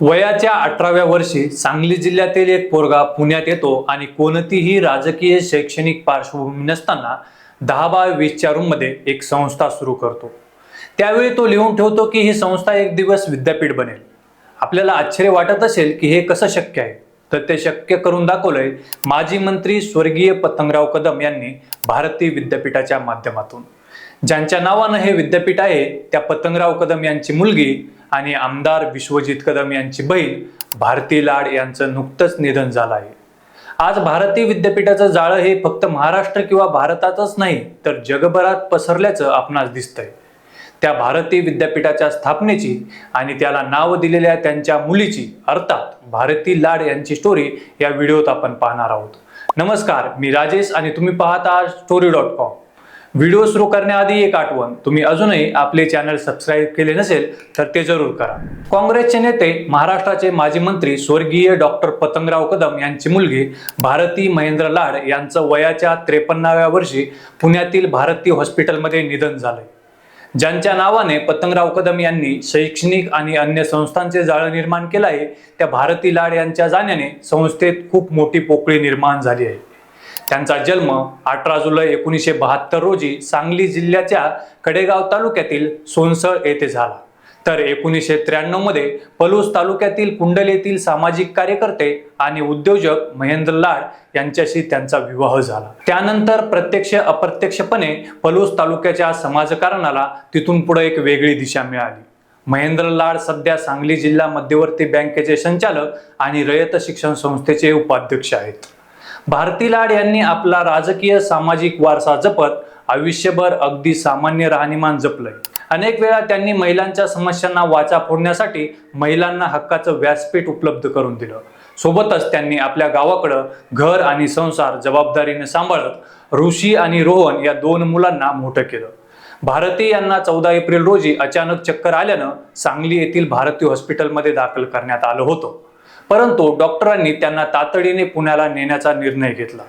वयाच्या अठराव्या वर्षी सांगली जिल्ह्यातील एक पोरगा पुण्यात येतो आणि कोणतीही राजकीय शैक्षणिक पार्श्वभूमी नसताना दहा बाय वीसच्या रूममध्ये एक संस्था सुरू करतो. त्यावेळी तो लिहून ठेवतो की ही संस्था एक दिवस विद्यापीठ बनेल. आपल्याला आश्चर्य वाटत असेल की हे कसं शक्य आहे? तर ते शक्य करून दाखवलंय माजी मंत्री स्वर्गीय पतंगराव कदम यांनी भारतीय विद्यापीठाच्या माध्यमातून. ज्यांच्या नावानं हे विद्यापीठ आहे त्या पतंगराव कदम यांची मुलगी आणि आमदार विश्वजित कदम यांची बहीण भारती लाड यांचं नुकतंच निधन झालं आहे. आज भारतीय विद्यापीठाचं जाळं हे फक्त महाराष्ट्र किंवा भारतातच नाही तर जगभरात पसरल्याचं आपणास दिसतंय. त्या भारतीय विद्यापीठाच्या स्थापनेची आणि त्याला नाव दिलेल्या त्यांच्या मुलीची अर्थात भारती लाड यांची स्टोरी या व्हिडिओत आपण पाहणार आहोत. नमस्कार मी राजेश आणि तुम्ही पाहता स्टोरी डॉट कॉम व्हिडिओ सुरू करण्याआधी एक आठवण. तुम्ही अजूनही आपले चॅनल सबस्क्राईब केले नसेल तर ते जरूर करा. काँग्रेसचे नेते महाराष्ट्राचे माजी मंत्री स्वर्गीय डॉक्टर पतंगराव कदम यांची मुलगी भारती महेंद्र लाड यांचं वयाच्या त्रेपन्नाव्या वर्षी पुण्यातील भारती हॉस्पिटलमध्ये निधन झालंय. ज्यांच्या नावाने पतंगराव कदम यांनी शैक्षणिक आणि अन्य संस्थांचे जाळं निर्माण केलं आहे त्या भारती लाड यांच्या जाण्याने संस्थेत खूप मोठी पोकळी निर्माण झाली आहे. त्यांचा जन्म अठरा जुलै एकोणीसशे बहात्तर रोजी सांगली जिल्ह्याच्या कडेगाव तालुक्यातील सोनसळ येथे झाला. तर एकोणीसशे त्र्याण्णवमध्ये पलूस तालुक्यातील कुंडल येथील सामाजिक कार्यकर्ते आणि उद्योजक महेंद्र लाड यांच्याशी त्यांचा विवाह झाला. त्यानंतर प्रत्यक्ष अप्रत्यक्षपणे पलूस तालुक्याच्या समाजकारणाला तिथून पुढे एक वेगळी दिशा मिळाली. महेंद्र लाड सध्या सांगली जिल्हा मध्यवर्ती बँकेचे संचालक आणि रयत शिक्षण संस्थेचे उपाध्यक्ष आहेत. भारती लाड यांनी आपला राजकीय सामाजिक वारसा जपत आयुष्यभर अगदी सामान्य राहणीमान जपलंय. अनेक वेळा त्यांनी महिलांच्या समस्यांना वाचा फोडण्यासाठी महिलांना हक्काचं व्यासपीठ उपलब्ध करून दिलं. सोबतच त्यांनी आपल्या गावाकडं घर आणि संसार जबाबदारीने सांभाळत ऋषी आणि रोहन या दोन मुलांना मोठं केलं. भारती यांना चौदा एप्रिल रोजी अचानक चक्कर आल्यानं सांगली येथील भारती हॉस्पिटलमध्ये दाखल करण्यात आलं होतं. परंतु डॉक्टरांनी त्यांना तातडीने पुण्याला नेण्याचा निर्णय घेतला.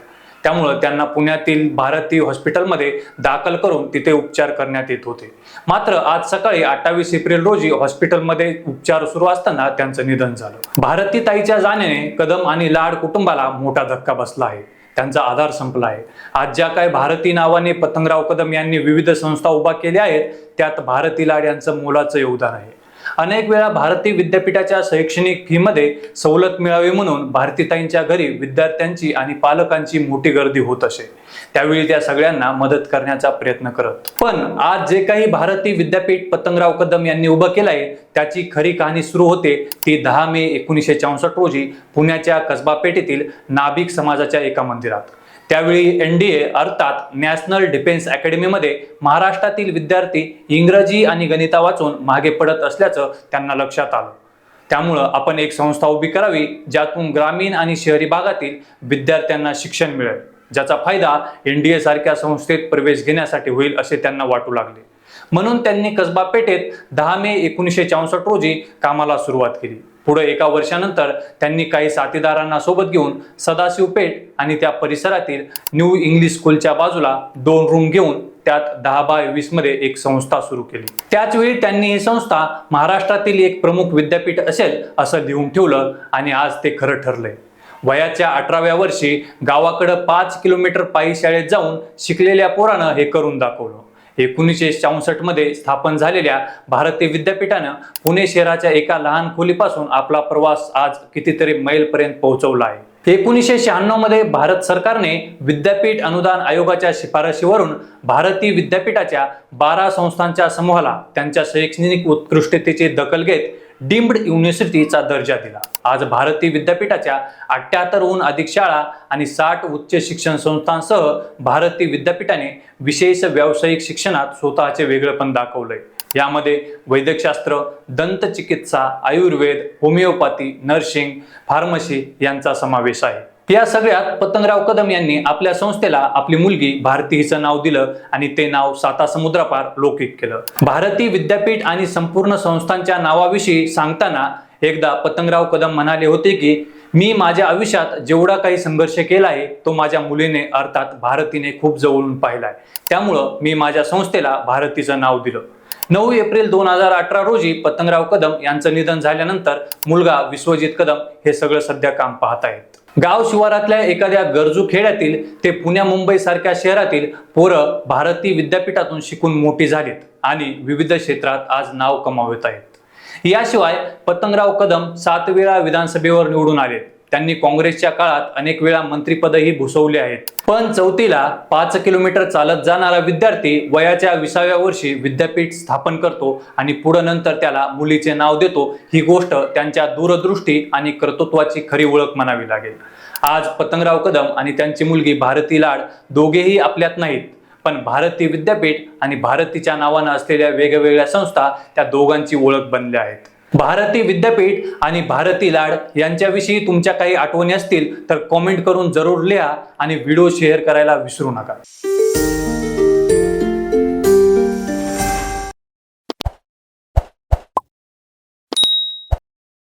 त्यामुळं त्यांना पुण्यातील भारतीय हॉस्पिटलमध्ये दाखल करून तिथे उपचार करण्यात येत होते. मात्र आज सकाळी अठ्ठावीस एप्रिल रोजी हॉस्पिटलमध्ये उपचार सुरू असताना त्यांचं निधन झालं. भारती ताईच्या जाण्याने कदम आणि लाड कुटुंबाला मोठा धक्का बसला आहे. त्यांचा आधार संपला आहे. आज ज्या काय भारती नावाने पतंगराव कदम यांनी विविध संस्था उभा केल्या आहेत त्यात भारती लाड यांचं मोलाचं योगदान आहे. अनेक वेळा भारतीय विद्यापीठाच्या शैक्षणिक फीमध्ये सवलत मिळावी म्हणून भारतीताईंच्या घरी विद्यार्थ्यांची आणि पालकांची मोठी गर्दी होत असे. त्यावेळी त्या सगळ्यांना मदत करण्याचा प्रयत्न करत. पण आज जे काही भारतीय विद्यापीठ पतंगराव कदम यांनी उभं केलंय त्याची खरी कहाणी सुरू होते ती दहा मे एकोणीसशे चौसष्ट रोजी पुण्याच्या कसबा पेठेतील नाभिक समाजाच्या एका मंदिरात. त्यावेळी एन डी ए अर्थात नॅशनल डिफेन्स अकॅडमीमध्ये महाराष्ट्रातील विद्यार्थी इंग्रजी आणि गणिता वाचून मागे पडत असल्याचं त्यांना लक्षात आलं. त्यामुळं आपण एक संस्था उभी करावी ज्यातून ग्रामीण आणि शहरी भागातील विद्यार्थ्यांना शिक्षण मिळेल ज्याचा फायदा एन डी ए सारख्या संस्थेत प्रवेश घेण्यासाठी होईल असे त्यांना वाटू लागले. म्हणून त्यांनी कसबा पेठेत दहा मे एकोणीसशे चौसष्ट रोजी कामाला सुरुवात केली. पुढे एका वर्षानंतर त्यांनी काही साथीदारांना सोबत घेऊन सदाशिव पेठ आणि त्या परिसरातील न्यू इंग्लिश स्कूलच्या बाजूला दोन रूम घेऊन त्यात दहा बाय वीसमध्ये एक संस्था सुरू केली. त्याचवेळी त्यांनी ही संस्था महाराष्ट्रातील एक प्रमुख विद्यापीठ असेल असं लिहून ठेवलं आणि आज ते खरं ठरलंय. वयाच्या अठराव्या वर्षी गावाकडं पाच किलोमीटर पायी शाळेत जाऊन शिकलेल्या पोरानं हे करून दाखवलं. एकोणीसशे चौसष्टमध्ये स्थापन झालेल्या भारतीय विद्यापीठानं पुणे शहराच्या एका लहान खोलीपासून आपला प्रवास आज कितीतरी मैलपर्यंत पोहोचवला आहे. एकोणीसशे शहाण्णवमध्ये भारत सरकारने विद्यापीठ अनुदान आयोगाच्या शिफारशीवरून भारतीय विद्यापीठाच्या बारा संस्थांच्या समूहाला त्यांच्या शैक्षणिक उत्कृष्टतेची दखल घेत डीम्ड युनिव्हर्सिटीचा दर्जा दिला. आज भारतीय विद्यापीठाच्या अठ्याहत्तरहून अधिक शाळा आणि साठ उच्च शिक्षण संस्थांसह भारतीय विद्यापीठाने विशेष व्यावसायिक शिक्षणात स्वतःचे वेगळेपण दाखवलंय. यामध्ये वैद्यकशास्त्र दंतचिकित्सा आयुर्वेद होमिओपॅथी नर्सिंग फार्मसी यांचा समावेश आहे. या सगळ्यात पतंगराव कदम यांनी आपल्या संस्थेला आपली मुलगी भारती हिचं नाव दिलं आणि ते नाव साता समुद्रापार लौकिक केलं. भारती विद्यापीठ आणि संपूर्ण संस्थांच्या नावाविषयी सांगताना एकदा पतंगराव कदम म्हणाले होते की मी माझ्या आयुष्यात जेवढा काही संघर्ष केला आहे तो माझ्या मुलीने अर्थात भारतीने खूप जवळून पाहिलाय. त्यामुळं मी माझ्या संस्थेला भारतीचं नाव दिलं. नऊ एप्रिल दोन हजार अठरा रोजी पतंगराव कदम यांचं निधन झाल्यानंतर मुलगा विश्वजित कदम हे सगळं सध्या काम पाहत आहेत. गाव शिवारातल्या एखाद्या गरजू खेड्यातील ते पुण्या मुंबई सारख्या शहरातील पोरं भारती विद्यापीठातून शिकून मोठी झालीत आणि विविध क्षेत्रात आज नाव कमावत आहेत. याशिवाय पतंगराव कदम सात वेळा विधानसभेवर निवडून आलेत. त्यांनी काँग्रेसच्या काळात अनेक वेळा मंत्रीपदही भूषवली आहेत. पण चौथीला पाच किलोमीटर चालत जाणारा विद्यार्थी वयाच्या विसाव्या वर्षी विद्यापीठ स्थापन करतो आणि पुढं नंतर त्याला मुलीचे नाव देतो ही गोष्ट त्यांच्या दूरदृष्टी आणि कर्तृत्वाची खरी ओळख म्हणावी लागेल. आज पतंगराव कदम आणि त्यांची मुलगी भारती लाड दोघेही आपल्यात नाहीत पण भारती विद्यापीठ आणि भारतीच्या नावानं असलेल्या वेगवेगळ्या संस्था त्या दोघांची ओळख बनल्या आहेत. भारती विद्यापीठ आणि भारती लाड यांच्याविषयी तुमच्या काही आठवणी असतील तर कॉमेंट करून जरूर लिहा आणि व्हिडिओ शेअर करायला विसरू नका.